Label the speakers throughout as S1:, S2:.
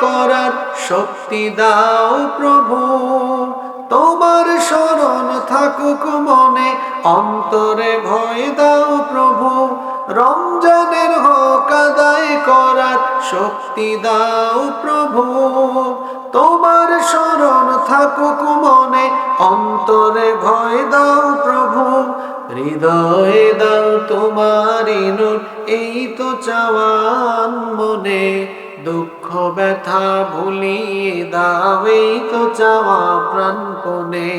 S1: করার শক্তি দাও প্রভু। তোমার স্মরণ থাকুক মনে, অন্তরে ভয় দাও প্রভু। রমজানের হক আদায় করার শক্তি দাও প্রভু। তোমার স্মরণ থাকুক মনে, অন্তরে ভয় দাও প্রভু। হৃদয়ে দাও তোমার নূর, এই তো চাওয়ান মনে। দুঃখ ব্যথা ভুলিয়ে দাও, এই তো চাওয়া প্রাণপণে।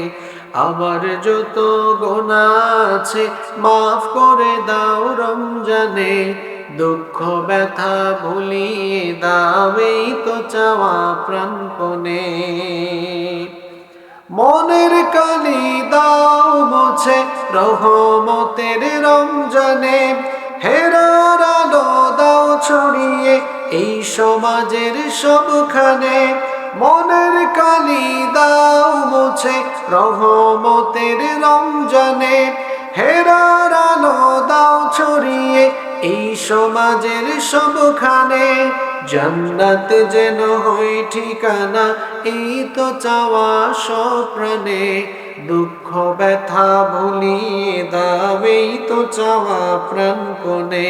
S1: আমার যত গোনা আছে, মাফ করে দাও রমজানে। দুঃখ ব্যথা ভুলিয়ে দাও, এই তো চাওয়া প্রাণপণে। মনের কালি দাও মোছে, রহমতের রমজানে। ছড়িয়ে এই সমাজের সবখানে মনের কালি দাও মুছে, রহমতের রমজানে হেরার আলো দাও ছড়িয়ে। এই সমাজের সবখানে জান্নাত যেন হই ঠিকানা, এই তো চাওয়া সপ্রাণে দুঃখ, ব্যথা ভুলিয়ে দাও, এই তো চাওয়া প্রাণপণে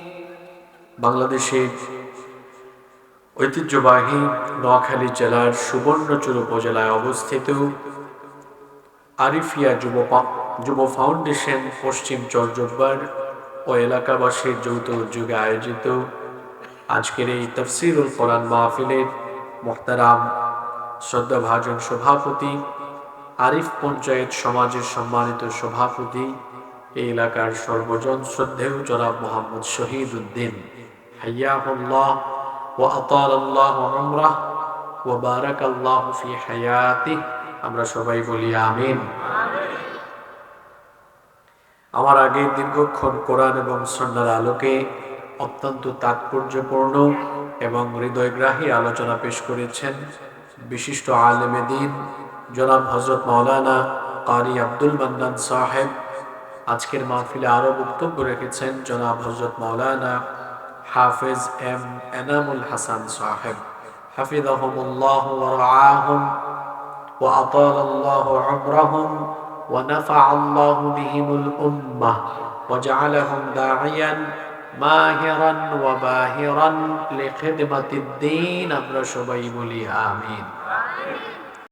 S1: বাংলাদেশের ঐতিহ্যবাহী নোয়াখালী জেলার সুবর্ণচুর উপজেলায় অবস্থিত আরিফিয়া যুব যুব ফাউন্ডেশন পশ্চিম চরজব্বার ও এলাকাবাসীর যৌথ উদ্যোগে আয়োজিত আজকের এই তফসিরুল কোরআন মাহফিলের মোহতারাম শ্রদ্ধাভাজন সভাপতি আরিফ পঞ্চায়েত সমাজের সম্মানিত সভাপতি এই এলাকার সর্বজন শ্রদ্ধেয় জনাব মোহাম্মদ শহীদ উদ্দিন হাইয়াহুল্লাহ ও আতাল্লাহ উমরাহ ও বারাক আল্লাহ ফি হায়াতি আমরা সবাই বলি আমিন। আমার আগে দীর্ঘক্ষণ কোরআন এবং সন্ন্যার আলোকে অত্যন্ত তাৎপর্যপূর্ণ এবং হৃদয়গ্রাহী আলোচনা পেশ করেছেন বিশিষ্ট আলেমে দিন, জনাব হজরত মৌলানা কারি আব্দুল মান্নান সাহেব। আজকের মাহফিলে আরও বক্তব্য রেখেছেন জনাব হজরত মৌলানা হাফেজ এম এনামুল হাসান সাহেব। হাফিজাহুমুল্লাহ ওয়া রাআহুম ওয়া আতালাল্লাহু উমরাহুম ওয়া নাফa'াল্লাহু বিহিমুল উম্মাহ ওয়া জা'ালাহুম দা'iয়ান মাহিরান ওয়া বাহিরান লিখিদমাতিদ দীন। আমরা সবাই বলি আমিন।